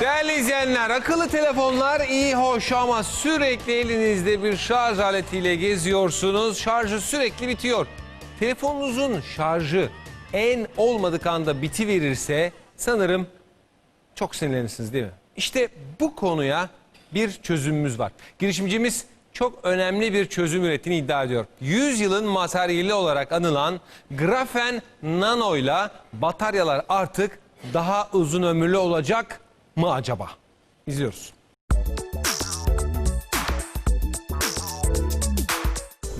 Değerli izleyenler, akıllı telefonlar iyi hoş ama sürekli elinizde bir şarj aletiyle geziyorsunuz. Şarjı sürekli bitiyor. Telefonunuzun şarjı en olmadık anda biti verirse sanırım çok sinirlenirsiniz değil mi? İşte bu konuya bir çözümümüz var. Girişimcimiz çok önemli bir çözüm ürettiğini iddia ediyor. 100 yılın materyali olarak anılan grafen nanoyla bataryalar artık daha uzun ömürlü olacak mı acaba? İzliyoruz.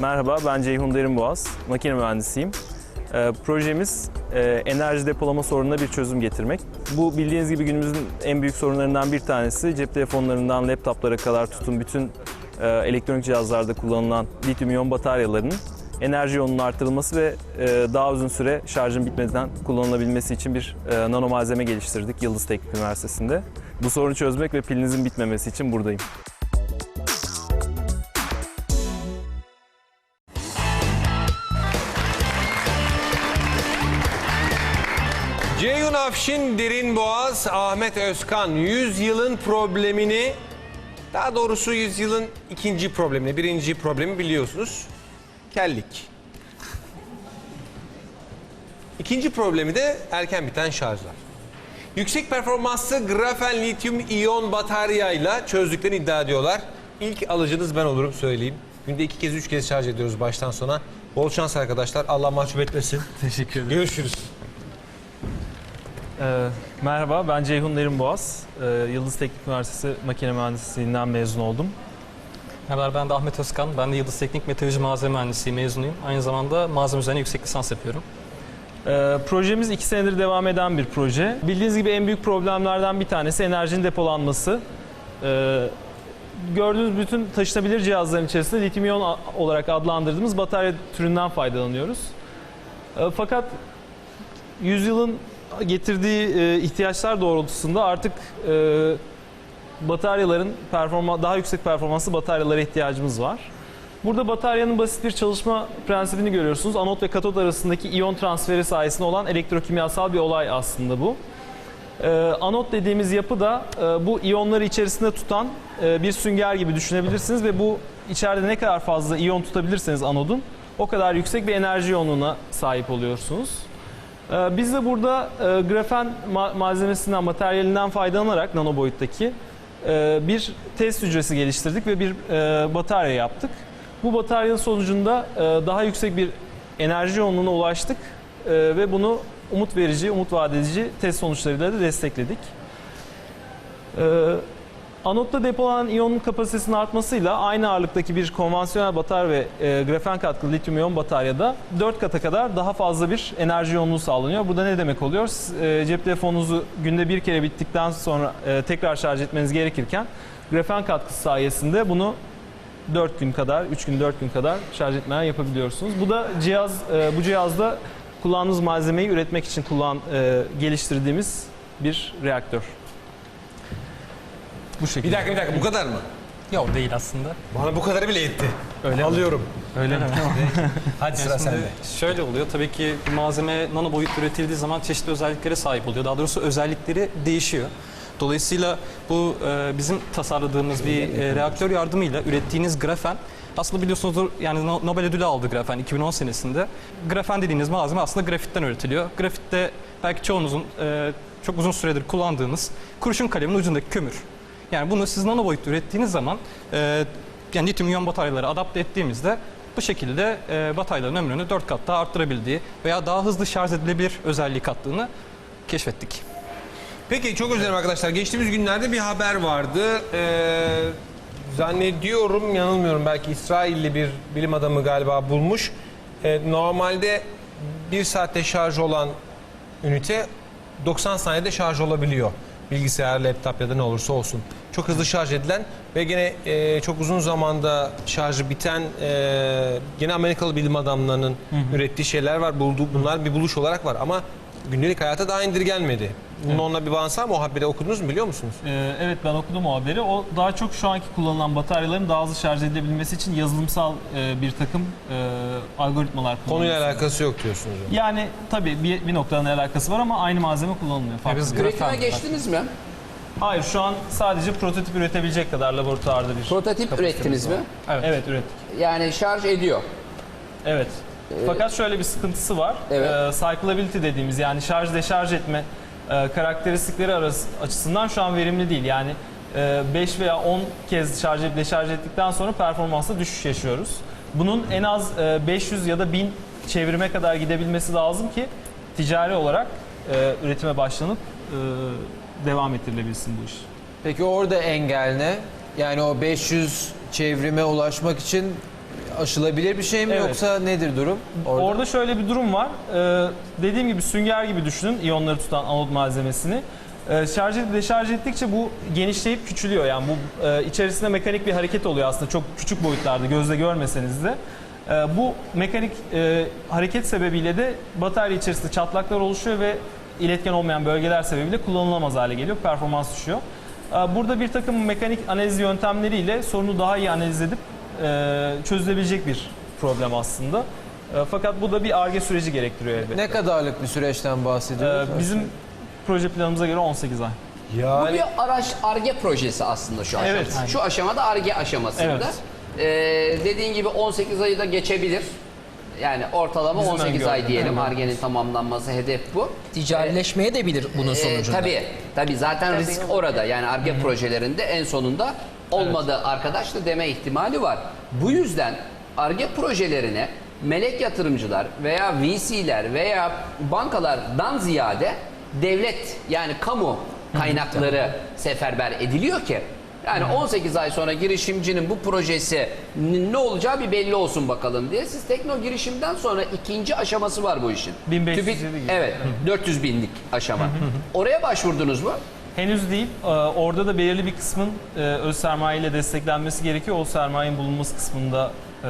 Merhaba, ben Ceyhun Derinboğaz, makine mühendisiyim. Ee, projemiz e, enerji depolama sorununa bir çözüm getirmek. Bu bildiğiniz gibi günümüzün en büyük sorunlarından bir tanesi cep telefonlarından laptoplara kadar tutun bütün e, elektronik cihazlarda kullanılan lityum iyon bataryalarının enerji yoğunluğunun artırılması ve e, daha uzun süre şarjın bitmeden kullanılabilmesi için bir e, nano malzeme geliştirdik Yıldız Teknik Üniversitesi'nde. Bu sorunu çözmek ve pilinizin bitmemesi için buradayım. Ceyhun Afşin Derin Boğaz, Ahmet Özkan 100 yılın problemini daha doğrusu 100 yılın ikinci problemini, birinci problemi biliyorsunuz. Kellik. İkinci problemi de erken biten şarjlar. Yüksek performanslı grafen lityum iyon bataryayla çözdüklerini iddia ediyorlar. İlk alıcınız ben olurum söyleyeyim. Günde iki kez üç kez şarj ediyoruz baştan sona. Bol şans arkadaşlar. Allah mahcup etmesin. Teşekkür ederim. Görüşürüz. Ee, merhaba, ben Ceyhun Derinboğaz. Ee, Yıldız Teknik Üniversitesi Makine Mühendisliğinden mezun oldum. Merhabalar ben de Ahmet Özkan. Ben de Yıldız Teknik Meteoroloji Malzeme Mühendisliği mezunuyum. Aynı zamanda malzeme üzerine yüksek lisans yapıyorum. Ee, projemiz iki senedir devam eden bir proje. Bildiğiniz gibi en büyük problemlerden bir tanesi enerjinin depolanması. Ee, gördüğünüz bütün taşınabilir cihazların içerisinde lityum iyon olarak adlandırdığımız batarya türünden faydalanıyoruz. Ee, fakat yüzyılın getirdiği e, ihtiyaçlar doğrultusunda artık e, bataryaların performa daha yüksek performanslı bataryalara ihtiyacımız var. Burada bataryanın basit bir çalışma prensibini görüyorsunuz. Anot ve katot arasındaki iyon transferi sayesinde olan elektrokimyasal bir olay aslında bu. Ee, anot dediğimiz yapı da e, bu iyonları içerisinde tutan e, bir sünger gibi düşünebilirsiniz ve bu içeride ne kadar fazla iyon tutabilirseniz anodun o kadar yüksek bir enerji yoğunluğuna sahip oluyorsunuz. Ee, Biz de burada e, grafen ma- malzemesinden, materyalinden faydalanarak nano boyuttaki bir test hücresi geliştirdik ve bir e, batarya yaptık. Bu bataryanın sonucunda e, daha yüksek bir enerji yoğunluğuna ulaştık e, ve bunu umut verici, umut vaat edici test sonuçlarıyla da destekledik. Anotta depolanan iyonun kapasitesinin artmasıyla aynı ağırlıktaki bir konvansiyonel batarya ve e, grafen katkılı lityum iyon bataryada 4 kata kadar daha fazla bir enerji yoğunluğu sağlanıyor. Bu da ne demek oluyor? Siz, e, cep telefonunuzu günde bir kere bittikten sonra e, tekrar şarj etmeniz gerekirken grafen katkısı sayesinde bunu 4 gün kadar, 3 gün 4 gün kadar şarj etmeden yapabiliyorsunuz. Bu da cihaz e, bu cihazda kullandığınız malzemeyi üretmek için kullan e, geliştirdiğimiz bir reaktör. Bu şekilde. Bir dakika bir dakika bu kadar mı? Yok değil aslında. Bana bu kadarı bile yetti. Öyle mi? Alıyorum. Öyle mi? Hadi sıra sende. Şöyle oluyor tabii ki bir malzeme nano boyut üretildiği zaman çeşitli özelliklere sahip oluyor. Daha doğrusu özellikleri değişiyor. Dolayısıyla bu e, bizim tasarladığımız bir e, reaktör yardımıyla ürettiğiniz grafen aslında biliyorsunuzdur yani No- Nobel ödülü aldı grafen 2010 senesinde. Grafen dediğiniz malzeme aslında grafitten üretiliyor. Grafitte belki çoğunuzun e, çok uzun süredir kullandığınız kurşun kalemin ucundaki kömür. Yani bunu siz nano boyutta ürettiğiniz zaman e, yani lityum iyon bataryaları adapte ettiğimizde bu şekilde e, bataryaların ömrünü 4 kat daha arttırabildiği veya daha hızlı şarj edilebilir özelliği kattığını keşfettik. Peki çok özür dilerim arkadaşlar. Geçtiğimiz günlerde bir haber vardı. Ee, zannediyorum yanılmıyorum belki İsrailli bir bilim adamı galiba bulmuş. Ee, normalde bir saatte şarj olan ünite 90 saniyede şarj olabiliyor. Bilgisayar, laptop ya da ne olursa olsun. Çok hızlı şarj edilen ve gene e, çok uzun zamanda şarjı biten e, gene Amerikalı bilim adamlarının ürettiği şeyler var. Bulduğu, bunlar bir buluş olarak var ama gündelik hayata daha indirgenmedi. Bunun onunla bir bağlantısı? O haberi okudunuz mu biliyor musunuz? Ee, evet ben okudum o haberi. O daha çok şu anki kullanılan bataryaların daha hızlı şarj edilebilmesi için yazılımsal e, bir takım e, algoritmalar kullanılıyor. Konuyla alakası yok diyorsunuz. yani. Yani tabii bir, bir noktadan alakası var ama aynı malzeme kullanılmıyor. Farklı biz bir- gra- Üretime Efendim, geçtiniz mi? Hayır şu an sadece prototip üretebilecek kadar laboratuvarda bir Prototip kapasitemiz ürettiniz mi? var. Evet ürettik. Yani şarj ediyor. Evet. Fakat şöyle bir sıkıntısı var. Evet. Ee, cyclability dediğimiz yani şarj deşarj etme e, karakteristikleri arası, açısından şu an verimli değil. Yani 5 veya 10 kez şarj edip deşarj ettikten sonra performansta düşüş yaşıyoruz. Bunun en az e, 500 ya da 1000 çevirime kadar gidebilmesi lazım ki ticari olarak e, üretime başlanıp e, devam ettirilebilsin bu iş. Peki orada engel ne? Yani o 500 çevrime ulaşmak için aşılabilir bir şey mi Evet. yoksa nedir durum? Orada. şöyle bir durum var. Ee, dediğim gibi sünger gibi düşünün iyonları tutan anot malzemesini. Ee, şarj edip deşarj ettikçe bu genişleyip küçülüyor. Yani bu e, içerisinde mekanik bir hareket oluyor aslında çok küçük boyutlarda gözle görmeseniz de. Ee, bu mekanik e, hareket sebebiyle de batarya içerisinde çatlaklar oluşuyor ve iletken olmayan bölgeler sebebiyle kullanılamaz hale geliyor. Performans düşüyor. Ee, Burada bir takım mekanik analiz yöntemleriyle sorunu daha iyi analiz edip e, çözülebilecek bir problem aslında. E, Fakat bu da bir ARGE süreci gerektiriyor elbette. Ne kadarlık bir süreçten bahsediyoruz? Bizim proje planımıza göre 18 ay. Bu Yani bir araç ARGE projesi aslında şu aşamada. Evet. Şu aşamada ARGE aşamasında. Evet. Ee, dediğin gibi 18 ayı da geçebilir. Yani ortalama Bizim 18 ay diyelim. evet. ARGE'nin tamamlanması hedef bu. Ticarileşmeye de bilir bunun Ee, sonucunda. tabii, tabii zaten risk orada. Yani ARGE projelerinde en sonunda olmadı arkadaş da deme ihtimali var. Bu yüzden ARGE projelerine melek yatırımcılar veya VC'ler veya bankalardan ziyade devlet yani kamu kaynakları seferber ediliyor ki yani 18 ay sonra girişimcinin bu projesi ne olacağı bir belli olsun bakalım diye. Siz tekno girişimden sonra ikinci aşaması var bu işin. 1507 TÜBİ- gibi. Evet, 400 binlik aşama. Oraya başvurdunuz mu? Henüz değil. E, Orada da belirli bir kısmın e, öz sermaye ile desteklenmesi gerekiyor. O sermayenin bulunması kısmında e,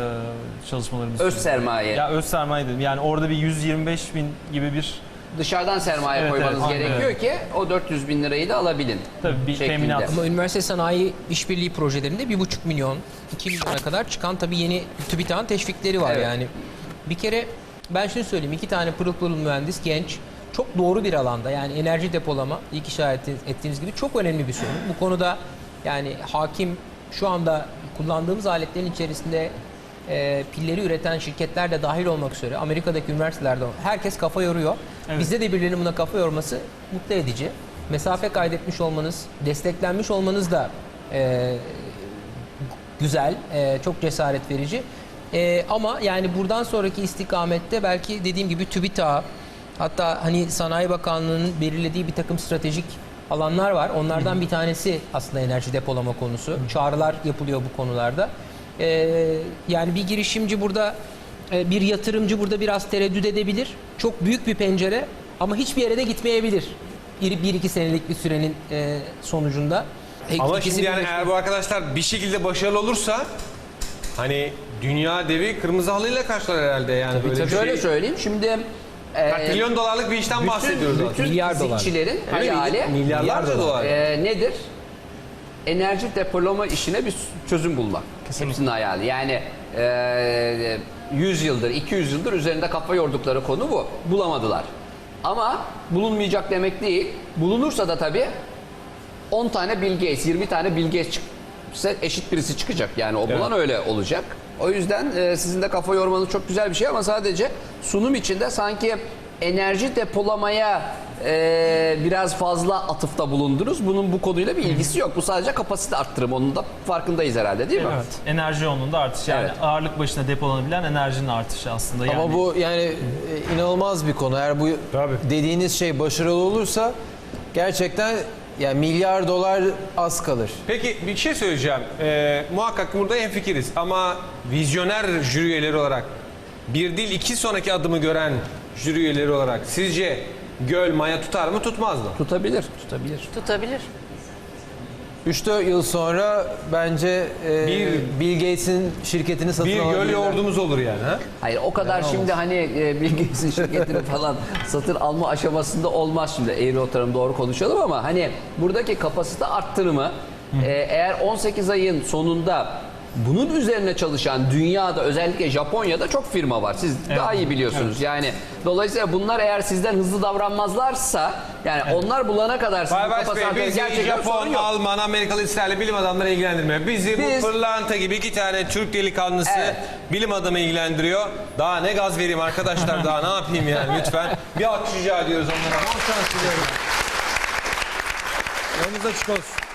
çalışmalarımız Öz sürüyor. sermaye. Ya öz sermaye dedim. Yani orada bir 125 bin gibi bir Dışarıdan sermaye Evet, koymanız evet, gerekiyor ki o 400 bin lirayı da alabilin. tabii bir Şeklinde. teminat. Ama üniversite sanayi işbirliği projelerinde 1,5 milyon, 2 milyona kadar çıkan tabii yeni TÜBİTAK'ın teşvikleri var Evet. yani. Bir kere ben şunu söyleyeyim. iki tane pırıl pırıl mühendis genç çok doğru bir alanda yani enerji depolama ilk işaret ettiğiniz gibi çok önemli bir sorun. Bu konuda yani hakim şu anda kullandığımız aletlerin içerisinde e, pilleri üreten şirketler de dahil olmak üzere Amerika'daki üniversitelerde herkes kafa yoruyor. Evet. Bizde de birilerinin buna kafa yorması mutlu edici. Mesafe kaydetmiş olmanız, desteklenmiş olmanız da e, güzel, e, çok cesaret verici. E, ama yani buradan sonraki istikamette belki dediğim gibi TÜBİTAK, hatta hani Sanayi Bakanlığı'nın belirlediği bir takım stratejik alanlar var. Onlardan bir tanesi aslında enerji depolama konusu. Çağrılar yapılıyor bu konularda. E, yani bir girişimci burada, bir yatırımcı burada biraz tereddüt edebilir. Çok büyük bir pencere ama hiçbir yere de gitmeyebilir. Bir, bir iki senelik bir sürenin e, sonucunda. E, ama ikisi şimdi yani eğer bu arkadaşlar bir şekilde başarılı olursa hani dünya devi kırmızı halıyla karşılar herhalde yani böyle bir Şöyle şey. söyleyeyim şimdi e, Kaç milyon dolarlık bir işten bahsediyoruz bütün, aslında. bütün Milyar dolar. fizikçilerin Öyle hayali? Milyarlarca dolar. e, nedir? Enerji depolama işine bir çözüm bulmak. Hepsinin hayali. Yani e, 100 yıldır, 200 yıldır üzerinde kafa yordukları konu bu. Bulamadılar. Ama bulunmayacak demek değil. Bulunursa da tabii 10 tane Bill Gates, 20 tane Bill Gates çıksa eşit birisi çıkacak. Yani o bulan öyle olacak. O yüzden e, sizin de kafa yormanız çok güzel bir şey ama sadece sunum içinde sanki enerji depolamaya e, biraz fazla atıfta bulundunuz. Bunun bu konuyla bir ilgisi yok. Bu sadece kapasite arttırımı. Onun da farkındayız herhalde değil mi? Evet. Enerji yoğunluğunda artış. Yani Evet. ağırlık başına depolanabilen enerjinin artışı aslında. Yani Ama bu yani e, inanılmaz bir konu. Eğer bu Tabii. dediğiniz şey başarılı olursa gerçekten yani milyar dolar az kalır. Peki bir şey söyleyeceğim. Ee, muhakkak burada hemfikiriz ama vizyoner jüri üyeleri olarak bir değil iki sonraki adımı gören jüri üyeleri olarak sizce göl maya tutar mı tutmaz mı? Tutabilir. tutabilir. Tutabilir. 3-4 yıl sonra bence e, Bir- Bill Gates'in şirketini satın Bir göl alabilirler. yoğurdumuz olur yani ha? Hayır o kadar şimdi hani e, Bill Gates'in şirketini falan satın alma aşamasında olmaz şimdi eğri oturalım doğru konuşalım ama hani buradaki kapasite arttırımı e, eğer 18 ayın sonunda bunun üzerine çalışan dünyada özellikle Japonya'da çok firma var. Siz daha iyi biliyorsunuz. Yani dolayısıyla bunlar eğer sizden hızlı davranmazlarsa Yani onlar bulana kadar sizin kafa gerçekten sorun Japon, yok. Alman, Amerikalı, İsrailli bilim adamları ilgilendirmiyor. Bizi Biz- bu pırlanta gibi iki tane Türk delikanlısı Evet. bilim adamı ilgilendiriyor. Daha ne gaz vereyim arkadaşlar daha ne yapayım yani lütfen. Bir alkış rica ediyoruz onlara. Bol şans diliyorum. Yolunuz açık olsun.